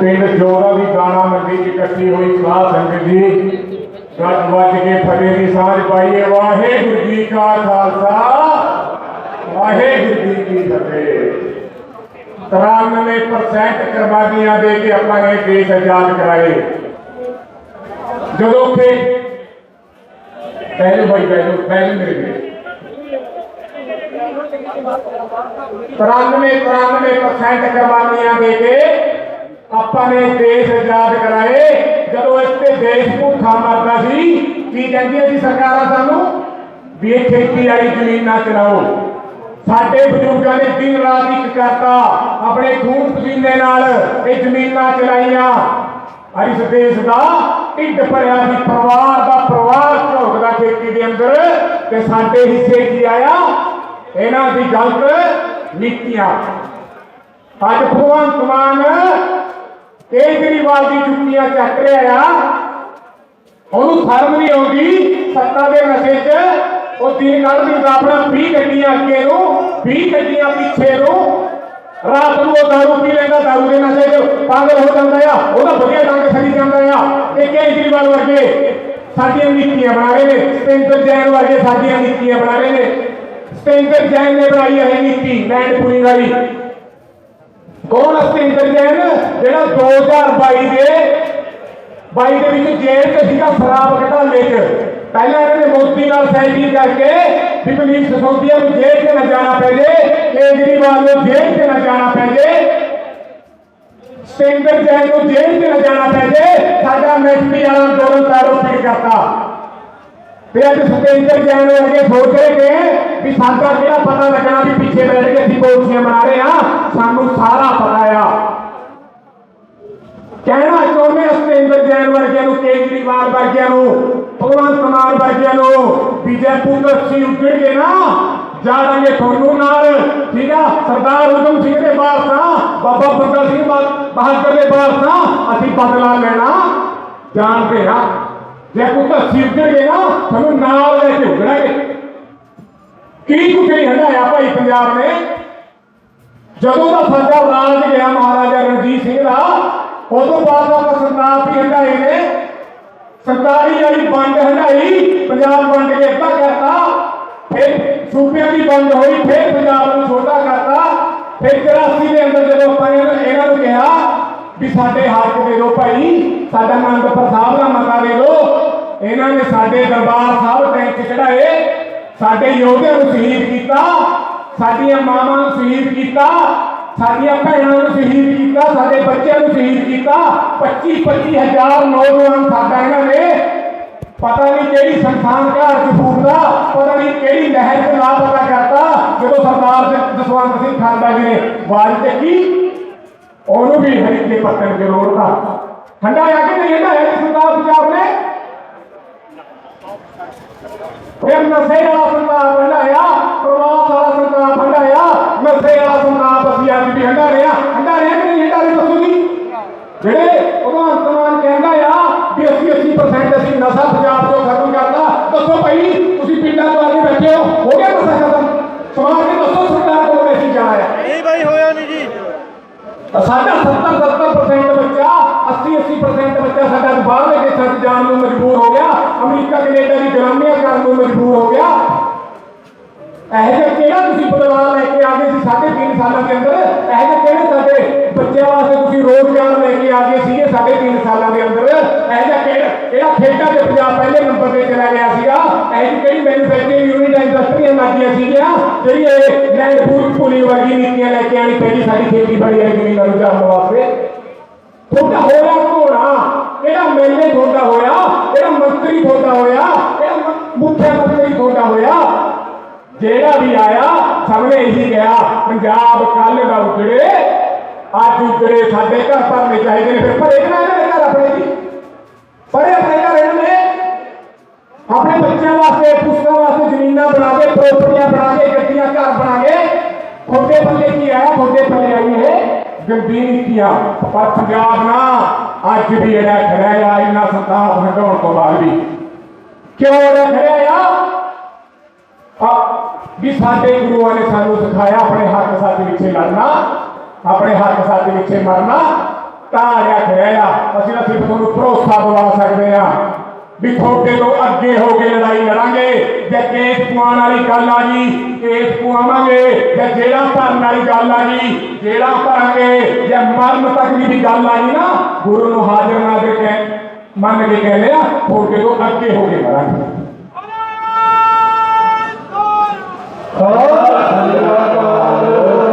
ਪਿੰਡ ਜੋਰਾ ਦੀ ਦਾਣਾ ਮੰਡੀ 'ਚ ਇਕੱਠੀ ਹੋਈ ਸਾਧ ਸੰਗਤ ਜੀ ਗੱਜ ਵੱਜ ਕੇ ਫਤਿਹ ਦੀ ਸਾਂਝ ਪਾਈਏ ਵਾਹਿਗੁਰੂ ਜੀ ਕਾ ਖਾਲਸਾ। ਵਾਹਿਗੁਰੂ ਜੀ ਕੀ ਫਤਿਹ। 93% ਕੁਰਬਾਨੀਆਂ ਦੇ ਕੇ ਆਪਾਂ ਨੇ ਦੇਸ਼ ਆਜ਼ਾਦ ਕਰਾਏ। ਜਦੋਂ ਕਿ ਪਹਿਲੇ ਭਾਈ ਪਹਿਲੇ ਪਹਿਲੇ ਮੇਰੇ ਵੀਰ 93 93% ਕੁਰਬਾਨੀਆਂ ਦੇ ਕੇ ਆਪਾਂ ਨੇ ਦੇਸ਼ ਆਜ਼ਾਦ ਕਰਾਏ। ਜਦੋਂ ਇੱਥੇ ਦੇਸ਼ ਭੁੱਖਾ ਮਰਦਾ ਸੀ, ਕੀ ਕਹਿੰਦੀਆਂ ਸੀ ਸਰਕਾਰਾਂ ਸਾਨੂੰ? ਵੀ ਇਹ ਖੇਤੀ ਵਾਲੀ ਜ਼ਮੀਨ ਨਾ ਚਲਾਓ। ਸਾਡੇ ਬਜ਼ੁਰਗਾਂ ਨੇ ਦਿਨ ਰਾਤ ਇੱਕ ਕਰਤਾ, ਆਪਣੇ ਖੂਨ ਪਸੀਨੇ ਨਾਲ ਇਹ ਜ਼ਮੀਨਾਂ ਚਲਾਈਆਂ ਔਰ ਇਸ ਦੇਸ਼ ਦਾ ਢਿੱਡ ਭਰਿਆ ਸੀ, ਪਰਿਵਾਰ ਦਾ ਪਰਿਵਾਰ ਝੋਕਦਾ ਖੇਤੀ ਦੇ ਅੰਦਰ ਤੇ ਸਾਡੇ ਹਿੱਸੇ ਕੀ ਆਇਆ? ਇਹਨਾਂ ਦੀ ਗਲਤ ਨੀਤੀਆਂ। ਅੱਜ ਭਗਵੰਤ ਮਾਨ ਕੇਜਰੀਵਾਲ ਦੀ ਜੁੱਤੀਆਂ ਚੱਕ ਰਿਹਾ ਆ ਉਹਨੂੰ ਸ਼ਰਮ ਨਹੀਂ ਆਉਂਦੀ ਸੱਤਾ ਦੇ ਨਸ਼ੇ 'ਚ। ਉਹ ਦਿਨ ਕੱਢ ਦਿੰਦਾ ਆਪਣਾ 20 ਗੱਡੀਆਂ ਅੱਗੇ ਨੂੰ 20 ਗੱਡੀਆਂ ਪਿੱਛੇ ਨੂੰ। ਰਾਤ ਨੂੰ ਉਹ ਦਾਰੂ ਪੀ ਲੈਂਦਾ, ਦਾਰੂ ਦੇ ਨਸ਼ੇ 'ਚ ਪਾਗਲ ਹੋ ਜਾਂਦਾ ਆ। ਉਹਦਾ ਵਧੀਆ ਡੰਗ ਸਰੀ ਜਾਂਦਾ ਆ। ਤੇ ਕੇਜਰੀਵਾਲ ਵਰਗੇ ਸਾਡੀਆਂ ਨੀਤੀਆਂ ਬਣਾ ਰਹੇ ਨੇ। ਸਤਿੰਦਰ ਜੈਨ ਵਰਗੇ ਸਾਡੀਆਂ ਨੀਤੀਆਂ ਬਣਾ ਰਹੇ ਨੇ। ਸਤਿੰਦਰ ਜੈਨ ਨੇ ਬਣਾਈ ਹੈ ਨੀਤੀ ਮੈਨਪੁਰੀ ਵਾਲੀ ਕੌਣ ਹੈ ਸਤਿੰਦਰ ਜੈਨ ਜਿਹੜਾ 2022 ਦੇ, ਬਾਈ ਦੇ ਵਿੱਚ ਜੇਲ੍ਹ ਤੇ ਸੀਗਾ ਸ਼ਰਾਬ ਘਟਾਲੇ 'ਚ ਪਹਿਲਾਂ ਇਹਨਾਂ ਨੇ ਮੋਦੀ ਨਾਲ ਸਹਿਮਤੀ ਕਰਕੇ ਵੀ ਪੁਲਿਸ ਨੂੰ ਜੇਲ੍ਹ 'ਚ ਨਾ ਜਾਣਾ ਪੈ ਜੇ, ਕੇਜਰੀਵਾਲ ਨੂੰ ਜੇਲ੍ਹ 'ਚ ਨਾ ਜਾਣਾ ਪੈ ਜੇ, ਸਤਿੰਦਰ ਜੈਨ ਨੂੰ ਜੇਲ੍ਹ 'ਚ ਨਾ ਜਾਣਾ ਪੈ ਜੇ, ਸਾਡਾ ਮੈਸਪੀ ਵਾਲਾ ਅੰਦੋਲਨ ਤਾਰੋ ਕਰਤਾ। ਤੇ ਅੱਜ ਸਤਿੰਦਰ ਜੈਨ ਅੱਗੇ ਸੋਚ ਰਹੇ ਨੇ ਵੀ ਸਾਡਾ ਜਿਹੜਾ ਪਤਾ ਲੱਗਣਾ ਵੀ ਪਿੱਛੇ ਬੈਠ ਕੇ ਅਸੀਂ ਪਾਲਿਸੀਆਂ ਬਣਾ ਰਹੇ ਆ ਸਾਨੂੰ ਸਾਰਾ ਕਹਿਣਾ ਚਾਹੁੰਦੇ ਹਾਂ ਸਤਿੰਦਰ ਜੈਨ ਵਰਗਿਆਂ ਨੂੰ, ਕੇਜਰੀਵਾਲ ਵਰਗਿਆਂ ਨੂੰ, ਭਗਵੰਤ ਮਾਨ ਵਰਗਿਆਂ ਨੂੰ ਵੀ ਜੇ ਪੁੱਤ ਅਸੀਂ ਉੱਜੜ ਗਏ ਨਾ ਜਾਣਾਂਗੇ ਤੁਹਾਨੂੰ ਨਾਲ, ਠੀਕ ਆ? ਸਰਦਾਰ ਉਦਮ ਸਿੰਘ ਦੇ ਵਾਰਸਾਂ ਬਾਬਾ ਬੰਦਾ ਸਿੰਘ ਬਹਾਦਰ ਦੇ ਵਾਰਸਾਂ ਅਸੀਂ ਬਦਲਾ ਲੈਣਾ, ਜਾਣਦੇ ਆ। ਜੇ ਪੁੱਤ ਅਸੀਂ ਗਏ ਨਾ, ਤੁਹਾਨੂੰ ਨਾਲ ਲੈ ਕੇ ਉੱਜੜਾਂਗੇ ਕੀ ਕੁਝ ਨਹੀਂ ਹੰਡਾਇਆ ਭਾਈ ਪੰਜਾਬ ਨੇ? ਜਦੋਂ ਦਾ ਸਾਡਾ ਰਾਜ ਗਿਆ ਮਹਾਰਾਜਾ ਰਣਜੀਤ ਸਿੰਘ ਦਾ ਉਦੋਂ ਬਾਅਦ ਆਪਾਂ ਸਰਕਾਰ ਵੀ ਹੰਡਾਏ ਨੇ। ਸਰਕਾਰੀ ਵਾਲੀ ਵੰਡ ਹੰਡਾਈ ਪੰਜਾਬ ਵੰਡ ਕੇ ਅੱਧਾ ਕਰਤਾ, ਫਿਰ ਸੂਬਿਆਂ ਦੀ ਵੰਡ ਹੋਈ, ਫਿਰ ਪੰਜਾਬ ਨੂੰ ਛੋਟਾ ਕਰਤਾ। ਫਿਰ 84 ਦੇ ਅੰਦਰ ਜਦੋਂ ਆਪਾਂ ਇਹਨਾਂ ਨੂੰ ਕਿਹਾ ਵੀ ਸਾਡੇ ਹੱਕ ਦੇ ਦਿਓ ਭਾਈ, ਸਾਡਾ ਅਨੰਦਪੁਰ ਸਾਹਿਬ ਦਾ ਮਤਾ ਦੇ ਦਿਓ। ਇਹਨਾਂ ਨੇ ਸਾਡੇ ਦਰਬਾਰ ਸਾਹਿਬ ਟੈਂਕ ਚੜਾਏ ਸਾਡੇ ਯੋਧਿਆਂ ਨੂੰ ਸ਼ਹੀਦ ਕੀਤਾ, ਸਾਡੀਆਂ ਮਾਵਾਂ ਨੂੰ ਸ਼ਹੀਦ ਕੀਤਾ ਸਾਡੀਆਂ ਭੈਣਾਂ ਨੂੰ ਸ਼ਹੀਦ ਕੀਤਾ ਸਾਡੇ ਬੱਚਿਆਂ ਨੂੰ ਸ਼ਹੀਦ ਕੀਤਾ 25 25000 ਨੌਜਵਾਨ ਸਾਡਾ ਇਹਨਾਂ ਨੇ ਪਤਾ ਨਹੀਂ ਕਿਹੜੀ ਸੰਸਥਾਨ ਘਰ ਚ ਫੂਕਦਾ ਪਤਾ ਨਹੀਂ ਕਿਹੜੀ ਲਹਿਰ ਚ ਲਾਪਤਾ ਕਰਤਾ ਜਦੋਂ ਸਰਦਾਰ ਜ- ਜਸਵੰਤ ਸਿੰਘ ਖਾਲੜਾ ਜੀ ਨੇ ਬਾਜ ਚੱਕੀ ਉਹਨੂੰ ਵੀ ਹਰੀਕੇ ਪੱਤਨ ਕੇ ਰੋੜਤਾ ਹੰਡਾਇਆ ਕਿ ਨਹੀਂ ਹੰਡਾਇਆ ਜੀ ਸਰਦਾਰ ਪੰਜਾਬ ਨੇ ਫਿਰ ਨਸ਼ੇ ਵਾਲਾ ਸੰਤਾਪ ਹੰਡਾਇਆ ਆ ਕੇ ਬੈਠੇ ਹੋ ਹੋ ਗਿਆ ਨਸ਼ਾ ਖਤਮ ਸਮਾਜ ਕੇ ਦੱਸੋ ਸਰਕਾਰ ਕੋਲ ਅਸੀਂ ਜਾਣਾ ਹੈ ਨਹੀਂ ਭਾਈ ਹੋਇਆ ਨਹੀਂ ਜੀ ਸਾਡਾ 70 70% ਬੱਚਾ 80 80% ਬੱਚਾ ਸਾਡਾ ਬਾਹਰਲੇ ਦੇਸ਼ਾਂ 'ਚ ਜਾਣ ਨੂੰ ਮਜਬੂਰ ਹੋ ਗਿਆ ਅਮਰੀਕਾ ਕੈਨੇਡਾ ਦੀ ਗੁਲਾਮੀਆਂ ਕਰਨ ਨੂੰ ਮਜਬੂਰ ਹੋ ਗਿਆ ਇਹ ਜਿਹਾ ਕਿਹੜਾ ਤੁਸੀਂ ਬਦਲਾਅ ਲੈ ਕੇ ਆ ਗਏ ਸੀ ਸਾਢੇ ਤਿੰਨ ਸਾਲਾਂ ਦੇ ਅੰਦਰ ਇਹ ਜਿਹੇ ਕਿਹੜੇ ਸਾਡੇ ਬੱਚਿਆਂ ਵਾਸਤੇ ਤੁਸੀਂ ਰੋਜ਼ਗਾਰ ਲੈ ਕੇ ਆ ਗਏ ਸੀਗੇ ਸਾਢੇ ਤਿੰਨ ਸਾਲਾਂ ਦੇ ਅੰਦਰ ਇਹ ਜਿਹਾ ਕਿਹੜਾ ਕਿਹੜਾ ਖੇਡਾਂ ਦੇ ਪੰਜਾਬ ਪਹਿਲੇ ਨੰਬਰ ਤੇ ਚਲਾ ਗਿਆ ਸੀਗਾ ਇਹ ਇੰਡਸਟਰੀਆਂ ਲੱਗੀਆਂ ਸੀਗੀਆਂ ਜਿਹੜੀ ਇਹ ਲੈਂਡ ਪੂਲ ਪੂਲੀ ਵਰਗੀ ਨੀਤੀਆਂ ਲੈ ਕੇ ਆਣੀ ਪੈਗੀ ਸਾਡੀ ਖੇਤੀਬਾੜੀ ਵਾਲੀ ਜ਼ਮੀਨਾਂ ਨੂੰ ਜਾਣਨ ਵਾਸਤੇ ਤੁਹਾਡਾ ਹੋਇਆ ਘੋੜਾ ਕਿਹੜਾ ਮੇਲੇ ਤੁਹਾਡਾ ਹੋਇਆ ਕਿਹੜਾ ਮੰਤਰੀ ਤੁਹਾਡਾ ਹੋਇਆ ਕਿਹੜਾ ਮ- ਮੁੱਖ ਮੰਤਰੀ ਤੁਹਾਡਾ ਹੋਇਆ ਜਿਹੜਾ ਵੀ ਆਇਆ ਸਭ ਨੇ ਇਹੀ ਕਿਹਾ ਪੰਜਾਬ ਕੱਲ ਦਾ ਉਜੜੇ ਅੱਜ ਉਜੜੇ ਸਾਡੇ ਘਰ ਭਰਨੇ ਚਾਹੀਦੇ ਨੇ ਫਿਰ ਭਰੇ ਕਿਹਨਾਂ ਇਹਨਾਂ ਦੇ ਘਰ ਆਪਣੇ ਬੱਚਿਆਂ ਵਾਸਤੇ ਪੁੱਤਾਂ ਵਾਸਤੇ ਜ਼ਮੀਨਾਂ ਬਣਾ ਕੇ ਪ੍ਰੋਪਰਟੀਆਂ ਬਣਾ ਕੇ, ਗੱਡੀਆਂ, ਘਰ ਬਣਾ ਕੇ, ਤੁਹਾਡੇ ਪੱਲੇ ਕੀ ਆਇਆ ਤੁਹਾਡੇ ਪੱਲੇ ਆਈ ਹੈ ਗੰਦੀ ਨੀਤੀਆਂ ਪਰ ਪੰਜਾਬ ਨਾ, ਅੱਜ ਵੀ ਜਿਹੜਾ ਖੜਿਆ ਇੰਨਾ ਸੰਤਾਪ ਹਟਾਉਣ ਤੋਂ ਬਾਅਦ ਵੀ। ਕਿਉਂ ਇਹਦਾ ਖੜਿਆ ਆ? ਵੀ ਸਾਡੇ ਗੁਰੂਆਂ ਨੇ ਸਾਨੂੰ ਸਿਖਾਇਆ, ਆਪਣੇ ਹੱਕ ਸੱਚ ਪਿੱਛੇ ਲੜਨਾ, ਆਪਣੇ ਹੱਕ ਸੱਚ ਪਿੱਛੇ ਮਰਨਾ ਤਾਰਿਆ ਖੜਿਆ ਅਸੀਂ ਨਾ ਸਿਰਫ ਤੁਹਾਨੂੰ ਭਰੋਸਾ ਦਿਵਾ ਸਕਦੇ ਆ। ਵੀ ਤੁਹਾਡੇ ਤੋਂ ਅੱਗੇ ਹੋ ਕੇ ਲੜਾਈ ਲੜਾਂਗੇ ਜੇ ਕੇਸ ਪੁਆਣ ਵਾਲੀ ਗੱਲ ਆ ਗਈ ਕੇਸ ਪੁਆਵਾਂਗੇ ਜੇ ਜਿਹੜਾ ਭਰਨ ਵਾਲੀ ਗੱਲ ਆ ਗਈ ਜਿਹੜਾ ਭਰਾਂਗੇ ਜੇ ਮਰਨ ਤੱਕ ਦੀ ਵੀ ਗੱਲ ਆ ਗਈ ਨਾ ਗੁਰੂ ਨੂੰ ਹਾਜ਼ਰ ਨਾਜ਼ਰ ਕਹਿ ਮੰਨ ਕੇ ਕਹਿੰਦੇ ਆ ਤੁਹਾਡੇ ਤੋਂ ਅੱਗੇ ਹੋ ਕੇ ਲੜਾਂਗੇ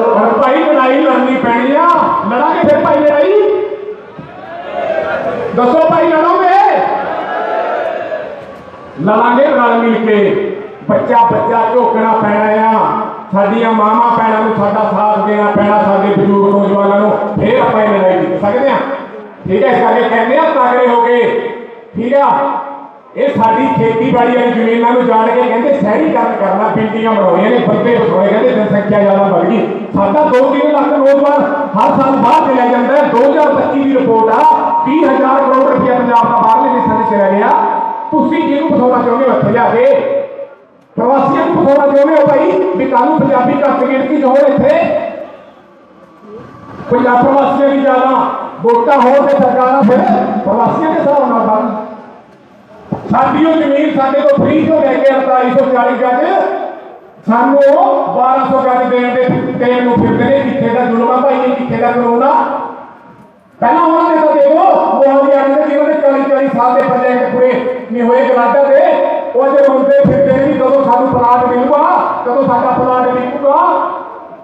ਹੁਣ ਭਾਈ ਲੜਾਈ ਲੜਨੀ ਪੈਣੀ ਆ ਲੜਾਂਗੇ ਫਿਰ ਭਾਈ ਲੜਾਈ ਦੱਸੋ ਭਾਈ ਲੜੋਗੇ ਲੜਾਂਗੇ ਰਲ ਮਿਲ ਕੇ। ਬੱਚਾ ਬੱਚਾ ਝੋਕਣਾ ਪੈਣਾ ਆ। ਸਾਡੀਆਂ ਮਾਵਾਂ ਭੈਣਾਂ ਨੂੰ ਸਾਡਾ ਸਾਥ ਦੇਣਾ ਪੈਣਾ, ਸਾਡੇ ਬਜ਼ੁਰਗ ਨੌਜਵਾਨਾਂ ਨੂੰ। ਫੇਰ ਆਪਾਂ ਇਹ ਲੜਾਈ ਜਿੱਤ ਸਕਦੇ ਆ ਠੀਕ ਹੈ, ਇਸ ਕਰਕੇ ਕਹਿੰਦੇ ਆ ਤਾਗੜੇ ਹੋ ਕੇ। ਠੀਕ ਆ? ਇਹ ਸਾਡੀ ਖੇਤੀਬਾੜੀ ਵਾਲੀ ਜ਼ਮੀਨਾਂ ਨੂੰ ਜਾਣ ਕੇ ਕਹਿੰਦੇ ਸ਼ਹਿਰੀਕਰਨ ਕਰਨਾ, ਬਿਲਡਿੰਗਾਂ ਬਣਾਉਣੀਆਂ ਨੇ, ਬੰਦੇ ਬਸਾਉਣੇ ਕਹਿੰਦੇ ਜਨਸੰਖਿਆ ਜ਼ਿਆਦਾ ਵੱਧ ਗਈ। ਸਾਡਾ 2-3 ਲੱਖ ਨੌਜਵਾਨ ਹਰ ਸਾਲ ਬਾਹਰ ਚਲਾ ਜਾਂਦਾ ਹੈ। 2025 ਦੀ ਰਿਪੋਰਟ ਆ। 20000 ਕਰੋੜ ਰੁਪਏ ਪੰਜਾਬ ਦਾ ਬਾਹਰਲੇ ਦੇਸ਼ਾਂ 'ਚ ਚਲਾ ਗਿਆ। ਤੁਸੀਂ ਜਿਹਨੂੰ ਬਸਾਉਣਾ ਚਾਹੁੰਦੇ ਹੋ ਇੱਥੇ ਲਿਆ ਕੇ? ਪ੍ਰਵਾਸੀਆਂ ਨੂੰ ਬਸਾਉਣਾ ਚਾਹੁੰਦੇ ਹੋ ਭਾਈ? ਵੀ ਕੱਲ੍ਹ ਪੰਜਾਬੀ ਘੱਟ ਗਿਣਤੀ ਹੋਣ ਇੱਥੇ। ਪੰਜਾਬ ਪ੍ਰਵਾਸੀਆਂ ਦੀ ਜ਼ਿਆਦਾ ਵੋਟਾਂ ਹੋਣ ਤੇ ਸਰਕਾਰਾਂ ਫਿਰ ਪ੍ਰਵਾਸੀਆਂ ਦੇ ਹਿਸਾਬ ਨਾਲ ਬਣ। ਸਾਡੀ ਉਹ ਜ਼ਮੀਨ ਸਾਡੇ ਤੋਂ ਫ੍ਰੀ ਤੋਂ ਲੈ ਕੇ 4840 ਗੱਜ ਸਾਨੂੰ 1200 ਗੱਜ ਦੇਣ ਦੇ ਦੇਣ ਨੂੰ ਫਿਰਦੇ ਨੇ ਕਿੱਥੇ ਦਾ ਜ਼ੁਲਮ ਆ ਭਾਈ ਕਿੱਥੇ ਦਾ ਕਾਨੂੰਨ ਪਹਿਲਾਂ ਉਹਨਾਂ ਨੇ ਤਾਂ ਦੇਖੋ ਮੋਹਾਲੀ ਵਾਲੇ ਨੇ ਜਿਹਨਾਂ ਦੇ 40 40 ਸਾਲ ਦੇ ਪ੍ਰੋਜੈਕਟ ਪੂਰੇ। ਨਹੀਂ ਹੋਏ ਗਲਾਡਾ ਦੇ। ਉਹ ਜੇ ਮੰਗਦੇ ਫਿਰਦੇ ਨੇ ਕਦੋਂ ਸਾਨੂੰ ਪਲਾਟ ਮਿਲੂਗਾ ਕਦੋਂ ਸਾਡਾ ਪਲਾਟ ਵਿਕੂਗਾ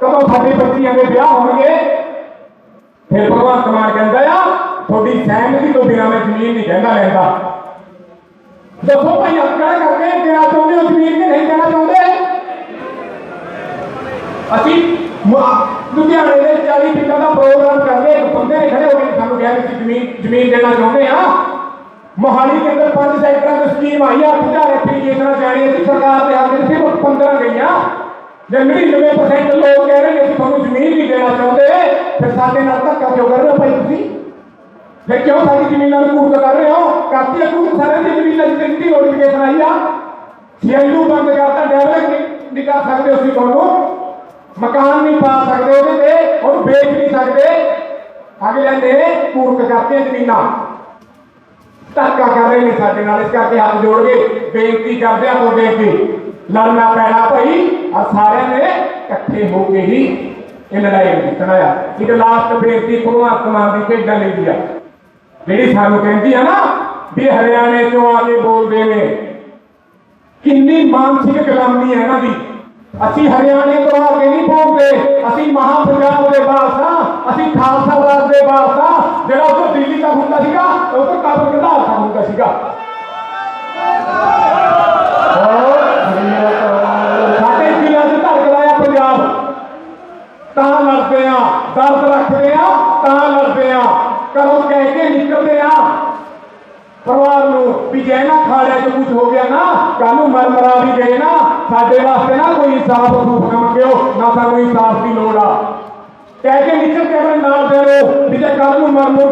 ਕਦੋਂ ਸਾਡੇ ਬੱਚੀਆਂ ਦੇ ਵਿਆਹ ਹੋਣਗੇ। ਫਿਰ ਭਗਵੰਤ ਮਾਨ ਕਹਿੰਦਾ ਆ, ਤੁਹਾਡੀ ਸਹਿਮਤੀ ਤੋਂ ਬਿਨਾਂ ਮੈਂ ਜ਼ਮੀਨ ਨਹੀਂ ਕਹਿੰਦਾ ਲੈਂਦਾ ਦੱਸੋ ਭਾਈ ਅਕੜਾ ਕਰਕੇ, ਦੇਣਾ ਚਾਹੁੰਦੇ ਹੋ ਜ਼ਮੀਨ ਕਿ ਨਹੀਂ ਦੇਣਾ ਚਾਹੁੰਦੇ? ਅਸੀਂ ਲੁਧਿਆਣੇ ਦੇ 40 ਪਿੰਡਾਂ ਦਾ ਪ੍ਰੋਗਰਾਮ ਕਰਦੇ, ਇੱਕ ਬੰਦੇ ਨੇ ਖੜੇ ਹੋ ਕੇ ਸਾਨੂੰ ਕਿਹਾ ਕਿ ਜ਼ਮੀਨ ਜ਼ਮੀਨ ਦੇਣਾ ਚਾਹੁੰਦੇ ਆ। ਮੋਹਾਲੀ ਦੇ ਅੰਦਰ ਪੰਜ ਸੈਕਟਰਾਂ ਦੀ ਸਕੀਮ ਆਈ ਆ 8000 ਐਪਲੀਕੇਸ਼ਨਾਂ ਜਾਣੀਆਂ ਸੀ ਸਰਕਾਰ ਦੇ ਹੱਥ ਵਿੱਚ ਸਿਰਫ 15 ਗਈਆਂ। ਜੇ 99% ਲੋਕ ਕਹਿ ਰਹੇ ਕਿ ਤੁਹਾਨੂੰ ਜ਼ਮੀਨ ਨਹੀਂ ਦੇਣਾ ਚਾਹੁੰਦੇ, ਫਿਰ ਸਾਡੇ ਨਾਲ ਧੱਕਾ ਕਿਉਂ ਕਰ ਰਹੇ ਹੋ ਭਾਈ ਤੁਸੀਂ? ਫਿਰ ਕਿਉਂ ਸਾਡੀ ਜ਼ਮੀਨਾਂ ਨੂੰ ਕੂਟ ਕਰ ਰਹੇ ਹੋ? ਕਰਤੀ ਕੂਟ ਸਾਰਿਆਂ ਦੀ ਜ਼ਮੀਨਾਂ ਦੀ ਕਿੰਨੀ ਨੋਟੀਫਿਕੇਸ਼ਨ ਆਈ ਆ। ਸੀਐਲਯੂ ਬੰਦ ਕਰਤਾ ਡੈਵਲਪ ਨਹੀਂ ਕਰ ਸਕਦੇ ਅਸੀਂ ਤੁਹਾਨੂੰ। ਮਕਾਨ ਨਹੀਂ ਪਾ ਸਕਦੇ ਉਹਦੇ ਤੇ, ਉਹਨੂੰ ਵੇਚ ਨਹੀਂ ਸਕਦੇ। ਅਗਲੇ ਨੇ ਕੂਟ ਕਰਤੀਆਂ ਜ਼ਮੀਨਾਂ। ਧੱਕਾ ਕਰ ਰਹੇ ਨੇ ਸਾਡੇ ਨਾਲ, ਇਸ ਕਰਕੇ ਹੱਥ ਜੋੜ ਕੇ ਬੇਨਤੀ ਕਰਦੇ ਆ ਤੁਹਾਡੇ ਅੱਗੇ। ਲੜਨਾ ਪੈਣਾ ਭਾਈ ਆ ਸਾਰਿਆਂ ਨੇ ਇਕੱਠੇ ਹੋ ਕੇ ਹੀ ਇਹ ਲੜਾਈ ਜਿੱਤਣਾ ਆ। ਇੱਕ ਲਾਸਟ ਬੇਨਤੀ ਭਗਵੰਤ ਮਾਨ ਦੀ ਭੇਡਾਂ ਲਈ ਆ। ਜਿਹੜੀ ਸਾਨੂੰ ਕਹਿੰਦੀ ਆ ਨਾ ਵੀ ਹਰਿਆਣੇ ਚੋਂ ਆ ਕੇ ਬੋਲਦੇ ਨੇ। ਕਿੰਨੀ ਮਾਨਸਿਕ ਗੁਲਾਮੀ ਹੈ ਇਹਨਾਂ ਦੀ। ਅਸੀਂ ਹਰਿਆਣੇ ਤੋਂ ਆ ਕੇ ਨਹੀਂ ਬੋਲਦੇ ਅਸੀਂ ਮਹਾ ਪੰਜਾਬ ਦੇ ਵਾਰਸ ਅਸੀਂ ਖਾਲਸਾ ਰਾਜ ਦੇ ਵਾਰਸ ਜਿਹੜਾ ਉੱਧਰ ਦਿੱਲੀ ਦਾ ਹੁੰਦਾ ਸੀਗਾ, ਉੱਧਰ ਕਾਬਲ ਕੰਧਾਰ ਦਾ ਹੁੰਦਾ ਸੀਗਾ ਸਾਡੇ ਦਿਲਾਂ 'ਚ ਧੜਕਦਾ ਆ ਪੰਜਾਬ ਤਾਂ ਲੜਦੇ ਆ ਦਰਦ ਰੱਖਦੇ ਆ ਤਾਂ ਲੜਦੇ ਆ ਕਰੋ ਕਹਿ ਕੇ ਨਿਕਲਦੇ ਆ ਪਰਿਵਾਰ ਨੂੰ ਵੀ ਜੇ ਨਾ ਖਾੜਿਆ ਚ ਕੁਝ ਹੋ ਗਿਆ ਨਾ ਕੱਲ ਨੂੰ ਮਰ ਮਰਾ ਵੀ ਗਏ ਨਾ ਸਾਡੇ ਵਾਸਤੇ ਨਾ ਕੋਈ ਇਨਸਾਫ ਰੂਪ ਨਾ ਮੰਗਿਓ ਨਾ ਸਾਨੂੰ ਇਨਸਾਫ ਦੀ ਲੋੜ ਆ ਕਹਿ ਕੇ ਨਿਕਲ ਕੇ ਆਪਣੇ ਨਾਲ ਦੇ ਲੋ ਵੀ ਜੇ ਕੱਲ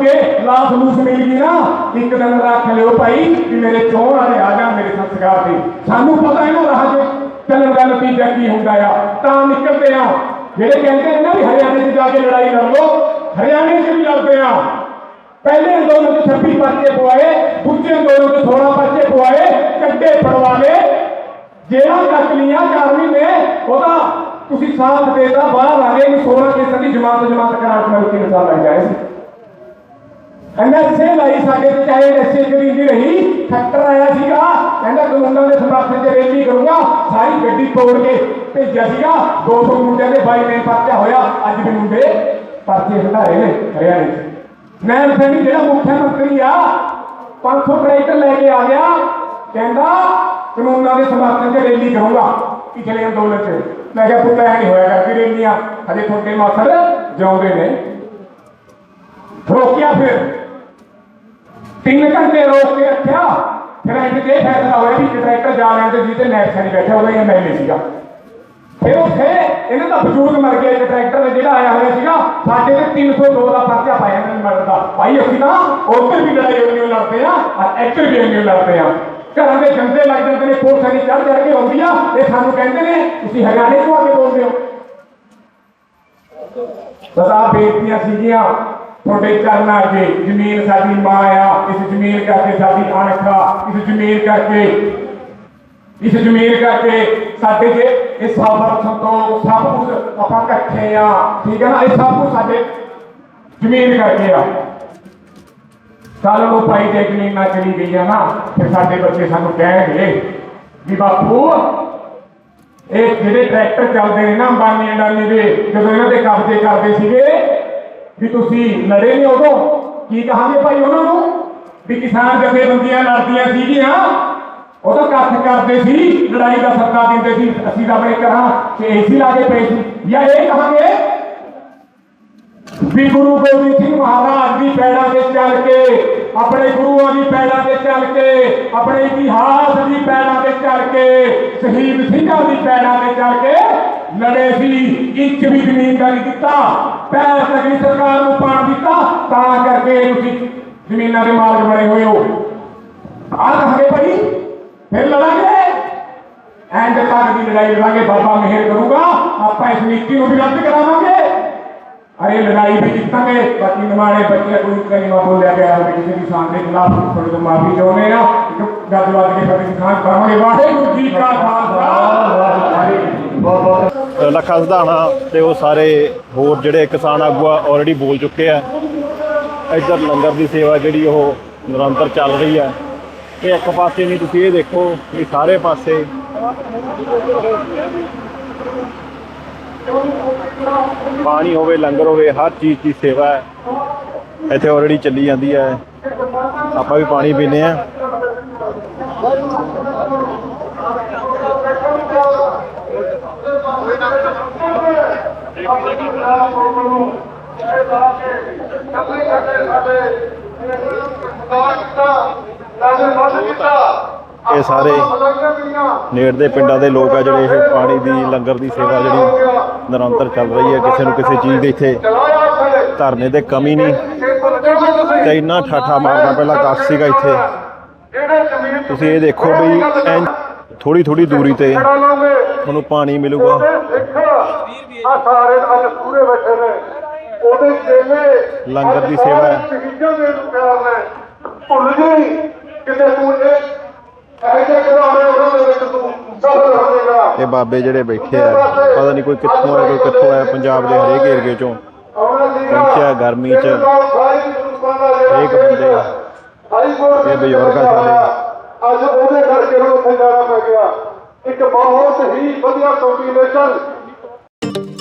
ਨੂੰ ਮਰ ਮੁਰਗੇ ਲਾਸ਼ ਲੂਸ ਮਿਲ ਗਈ ਨਾ ਇੱਕ ਦਿਨ ਰੱਖ ਲਿਓ ਭਾਈ ਵੀ ਮੇਰੇ ਚੋਣ ਵਾਲੇ ਆ ਜਾਣ ਮੇਰੇ ਸੰਸਕਾਰ ਤੇ ਸਾਨੂੰ ਪਤਾ ਹੈ ਨਾ ਰਾਹ 'ਚ ਚੱਲਣ ਦਾ ਨਤੀਜਾ ਕੀ ਹੁੰਦਾ ਆ ਤਾਂ ਨਿਕਲਦੇ ਆ ਜਿਹੜੇ ਕਹਿੰਦੇ ਨੇ ਨਾ ਵੀ ਹਰਿਆਣੇ 'ਚ ਜਾ ਕੇ ਲੜਾਈ ਲੜ ਲਓ ਹਰਿਆਣੇ 'ਚ ਵੀ ਲੜਦੇ ਆ ਪਹਿਲੇ ਅੰਦੋਲਨ 'ਚ 26 ਪਰਚੇ ਪਵਾਏ ਦੂਜੇ ਅੰਦੋਲਨ 'ਚ 16 ਪਰਚੇ ਪਵਾਏ ਕੱਡੇ ਪੜਵਾਲੇ ਜੇਲ੍ਹਾਂ ਕੱਟ ਲੀਆਂ ਚਾਰ ਮਹੀਨੇ ਉਹਦਾ ਤੁਸੀਂ ਸਾਥ ਦੇਦਾ ਬਾਹਰ ਆ ਗਏ ਨੂੰ 16 ਕੇਸਾਂ ਦੀ ਜਮਾਤ ਜਮਾਤ ਕਰਾਉਣ ਚ ਮੇਰੇ ਸਾਲ ਲੱਗ ਜਾਏ ਸੀ ਐਨਐਸਏ ਲਾਈ ਸਾਡੇ ਚਾਹੇ ਐਸਏ ਕਰੀ ਦੀ ਰਹੀ ਫੈਕਟਰ ਆਇਆ ਸੀਗਾ। ਕਹਿੰਦਾ ਕਾਨੂੰਨਾਂ ਦੇ ਸਮਰਥਨ ਚ ਰੈਲੀ ਕਰੂੰਗਾ। ਸਾਰੀ ਗੱਡੀ ਤੋੜ ਕੇ ਭੇਜਿਆ ਸੀਗਾ। 200 ਮੁੰਡਿਆਂ ਦੇ ਬਾਈ ਨੇ ਪਰਚਾ ਹੋਇਆ। ਅੱਜ ਵੀ ਮੁੰਡੇ ਪਰਚੇ ਹਟਾਏ ਨੇ ਹਰਿਆਣੇ ਚ। ਨੈਣ ਸਿੰਘ ਜਿਹੜਾ ਮੁੱਖ ਮੰਤਰੀ ਆ 500 ਟਰੈਕਟਰ ਲੈ ਕੇ ਆ ਗਿਆ। ਕਹਿੰਦਾ ਕਾਨੂੰਨਾਂ ਦੇ ਸਮਰਥਨ ਚ ਰੈਲੀ ਕਰੂੰਗਾ। ਪਿਛਲੇ ਅੰਦੋਲਨ ਚ। ਮੈਂ ਕਿਹਾ ਪੁੱਤ ਐ ਨਹੀਂ ਹੋਇਆ ਕਰਦੀ ਰੈਲੀਆਂ। ਹਜੇ ਤੁਹਾਡੇ ਮਾਸੜ ਜਿਉਂਦੇ ਨੇ। ਰੋਕਿਆ ਫਿਰ। ਤਿੰਨ ਘੰਟੇ ਰੋਕ ਕੇ ਰੱਖਿਆ। ਫਿਰ ਇੰਜ ਜੇ ਫੈਸਲਾ ਹੋਇਆ ਵੀ ਟਰੈਕਟਰ ਜਾ ਲੈਣ ਤੇ ਜਿਹਦੇ ਨੈਟ ਨਹੀਂ ਬੈਠਾ, ਉਹਦਾ ਐਮਐਲਏ ਸੀਗਾ। ਫਿਰ ਉੱਥੇ ਇਹਨਾਂ ਦਾ ਬਜ਼ੁਰਗ ਮਰ ਗਿਆ, ਇੱਕ ਜਿਹੜਾ ਆਇਆ ਹੋਇਆ ਸੀਗਾ, ਸਾਡੇ ਤੇ 302 ਦਾ ਪਰਚਾ ਪਾਇਆ ਇਹਨਾਂ ਨੇ ਮਰਨ ਭਾਈ, ਅਸੀਂ ਤਾਂ ਉੱਧਰ ਵੀ ਲੜਾਈ ਹੋਣੀ ਲੜਦੇ ਆ, ਔਰ ਇੱਧਰ ਵੀ ਹੋਣੀ ਲੜਦੇ ਆ। ਘਰਾਂ ਦੇ ਜੰਦੇ ਲੱਗ ਜਾਂਦੇ ਨੇ, ਪੁਲਿਸ ਸਾਡੀ ਚੜ੍ਹ ਚੜ ਕੇ ਆਉਂਦੀ ਆ, ਇਹ ਸਾਨੂੰ ਕਹਿੰਦੇ ਨੇ, ਤੁਸੀਂ ਹਰਿਆਣੇ ਤੋਂ ਆ ਕੇ ਬੋਲਦੇ ਹੋ। ਬਸ ਆਹ ਬੇਨਤੀਆਂ ਸੀਗੀਆਂ। ਤੁਹਾਡੇ ਚਰਨਾਂ ਅੱਗੇ ਜ਼ਮੀਨ ਸਾਡੀ ਮਾਂ ਆ ਇਸ ਜ਼ਮੀਨ ਕਰਕੇ ਸਾਡੀ ਅਣਖ ਇਸ ਜ਼ਮੀਨ ਕਰਕੇ, ਇਸ ਜ਼ਮੀਨ ਕਰਕੇ ਸਾਡੇ ਜੇ ਇਹ ਸਬਰ ਸੰਤੋਖ ਸਭ ਕੁਝ ਆਪਾਂ ਇਕੱਠੇ ਆ, ਠੀਕ ਹੈ ਨਾ? ਇਹ ਸਭ ਕੁਝ ਸਾਡੇ ਜ਼ਮੀਨ ਕਰਕੇ ਆ। ਕੱਲ ਨੂੰ ਭਾਈ ਦੇ ਜ਼ਮੀਨਾਂ ਚਲੀ ਗਈ ਆ ਨਾ, ਫਿਰ ਸਾਡੇ ਬੱਚੇ ਸਾਨੂੰ ਕਹਿਣਗੇ ਵੀ ਬਾਪੂ, ਇਹ ਜਿਹੜੇ ਟਰੈਕਟਰ ਚੱਲਦੇ ਨੇ ਨਾ ਅੰਬਾਨੀ ਅਡਾਨੀ ਦੇ, ਜਦੋਂ ਇਹਨਾਂ ਦੇ ਕਬਜ਼ੇ ਕਰਦੇ ਸੀਗੇ ਵੀ ਤੁਸੀਂ ਲੜੇ ਨਹੀਂ ਉਦੋਂ? ਕੀ ਕਹਾਂਗੇ ਭਾਈ ਉਹਨਾਂ ਨੂੰ? ਵੀ ਕਿਸਾਨ ਜਥੇਬੰਦੀਆਂ ਲੜਦੀਆਂ ਸੀਗੀਆਂ ਉਦੋਂ ਇਕੱਠ ਕਰਦੇ ਸੀ, ਲੜਾਈ ਦਾ ਸੱਦਾ ਦਿੰਦੇ ਸੀ, ਅਸੀਂ ਤਾਂ ਆਪਣੇ ਘਰਾਂ ਤੇ ਏਸੀ ਲਾ ਕੇ ਪਏ ਸੀ। ਜਾਂ ਇਹ ਕਹਾਂਗੇ ਵੀ ਗੁਰੂ ਗੋਬਿੰਦ ਸਿੰਘ ਮਹਾਰਾਜ ਦੀ ਪੈੜਾਂ ਤੇ ਚੱਲ ਕੇ, ਆਪਣੇ ਗੁਰੂਆਂ ਦੀ ਪੈੜਾਂ ਤੇ ਚੱਲ ਕੇ, ਆਪਣੇ ਇਤਿਹਾਸ ਦੀ ਪੈੜਾਂ ਤੇ ਚੱਲ ਕੇ, ਸ਼ਹੀਦ ਸਿੰਘਾਂ ਦੀ ਪੈੜਾਂ ਤੇ ਚੱਲ ਕੇ ਲੜੇ ਸੀ। ਇੱਕ ਵੀ ਜ਼ਮੀਨ ਦਾ ਨਹੀਂ ਦਿੱਤਾ। ਪੈਰ ਤੱਕ ਸਰਕਾਰ ਨੂੰ ਪਾਣ ਦਿੱਤਾ, ਤਾਂ ਕਰਕੇ ਤੁਸੀਂ ਜ਼ਮੀਨਾਂ ਦੇ ਮਾਲਕ ਬਣੇ ਹੋਏ ਹੋ। ਆਹ ਕਹਾਂਗੇ ਭਾਈ ਫਿਰ ਲੜਾਂਗੇ। ਐਂਡ ਤੱਕ ਦੀ ਲੜਾਈ ਲੜਾਂਗੇ, ਬਾਬਾ ਮਿਹਰ ਕਰੂਗਾ। ਆਪਾਂ ਇਸ ਨੀਤੀ ਨੂੰ ਵੀ ਰੱਦ ਕਰਾਵਾਂਗੇ। ਅਰੇ ਲੜਾਈ ਵੀ ਜਿੱਤਾਂਗੇ, ਬਾਕੀ ਨਿਮਾਣੇ ਬੱਚੇ ਕੋਈ ਕਲੀਮਾ ਬੋਲਿਆ ਗਿਆ ਹੋਵੇ ਕਿਸੇ ਦੀ ਸ਼ਾਨ ਦੇ ਖਿਲਾਫ ਥੋੜੇ ਤੋਂ ਮਾਫੀ ਚਾਹੁੰਦੇ ਆ। ਗੱਦ ਕੇ ਫਤਿਹ ਖਾਨ ਕਰਾਂਗੇ। ਵਾਹਿਗੁਰੂ ਜੀ ਕਾ ਖਾਲਸਾ ਵਾਹਿਗੁਰੂ ਜੀ ਕੀ ਫਤਿਹ। ਲੱਖਾ ਸਧਾਣਾ ਤੇ ਉਹ ਸਾਰੇ ਹੋਰ ਜਿਹੜੇ ਕਿਸਾਨ ਆਗੂ ਆ ਆਲਰੇਡੀ ਬੋਲ ਚੁੱਕੇ ਆ। ਇੱਧਰ ਲੰਗਰ ਦੀ ਸੇਵਾ ਜਿਹੜੀ ਉਹ ਨਿਰੰਤਰ ਚੱਲ ਰਹੀ ਆ। ਤੇ ਇੱਕ ਪਾਸੇ ਨਹੀਂ ਤੁਸੀਂ ਇਹ ਦੇਖੋ ਵੀ ਸਾਰੇ ਪਾਸੇ ਪਾਣੀ ਹੋਵੇ, ਲੰਗਰ ਹੋਵੇ, ਹਰ ਚੀਜ਼ ਦੀ ਸੇਵਾ ਹੈ। ਇੱਥੇ ਆਲਰੇਡੀ ਚੱਲੀ ਜਾਂਦੀ ਹੈ। ਆਪਾਂ ਵੀ ਪਾਣੀ ਪੀਂਦੇ ਆ ਇਹ ਸਾਰੇ ਨੇੜ ਦੇ ਪਿੰਡਾਂ ਦੇ ਲੋਕ ਆ ਜਿਹੜੇ ਇਹ ਪਾਣੀ ਦੀ ਲੰਗਰ ਦੀ ਸੇਵਾ ਜਿਹੜੀ ਨਿਰੰਤਰ ਚੱਲ ਰਹੀ ਹੈ ਕਿਸੇ ਨੂੰ ਕਿਸੇ ਚੀਜ਼ ਦੀ ਇੱਥੇ ਧਰਨੇ ਦੇ ਕਮੀ ਨਹੀਂ। ਤੇ ਇੰਨਾ ਠਾਠਾ ਮਾਰਦਾ ਪਹਿਲਾਂ ਕੱਖ ਸੀਗਾ ਇੱਥੇ। ਤੁਸੀਂ ਇਹ ਦੇਖੋ ਵੀ ਥੋੜੀ ਥੋੜੀ ਦੂਰੀ ਤੇ ਤੁਹਾਨੂੰ ਪਾਣੀ ਮਿਲੂਗਾ। ਆ ਸਾਰੇ ਅੱਜ ਪੂਰੇ ਬੈਠੇ ਨੇ। ਉਹਦੇ ਚੇਲੇ ਲੰਗਰ ਦੀ ਸੇਵਾ ਹੈ। ਸ਼ਹੀਦਾਂ ਦੇ ਪਿਆਰ ਨੇ। ਭੁੱਲ ਗਈ ਕਿਤੇ ਤੂੰ ਇਹ ਜੇ ਕਰਾਉਣੇ ਉਹਨਾਂ ਦੇ ਵਿੱਚ ਤੂੰ ਸਫਲ ਇਹ ਬਾਬੇ ਜਿਹੜੇ ਬੈਠੇ ਆ ਪਤਾ ਨਹੀਂ ਕੋਈ ਕਿੱਥੋਂ ਆਇਆ ਕੋਈ ਕਿੱਥੋਂ ਆਇਆ ਪੰਜਾਬ ਦੇ ਹਰੇਕ ਏਰੀਏ ਚੋਂ। ਪਹੁੰਚਿਆ ਗਰਮੀ 'ਚ। ਹਰੇਕ ਬੰਦੇ ਇਹ ਬਜ਼ੁਰਗ ਸਾਡੇ। ਅੱਜ ਉਹਦੇ ਕਰਕੇ ਹੁਣ ਉੱਥੇ ਜਾਣਾ ਪੈ ਗਿਆ। ਇੱਕ ਬਹੁਤ ਹੀ ਵਧੀਆ ਕੰਬੀਨੇਸ਼ਨ Thank you.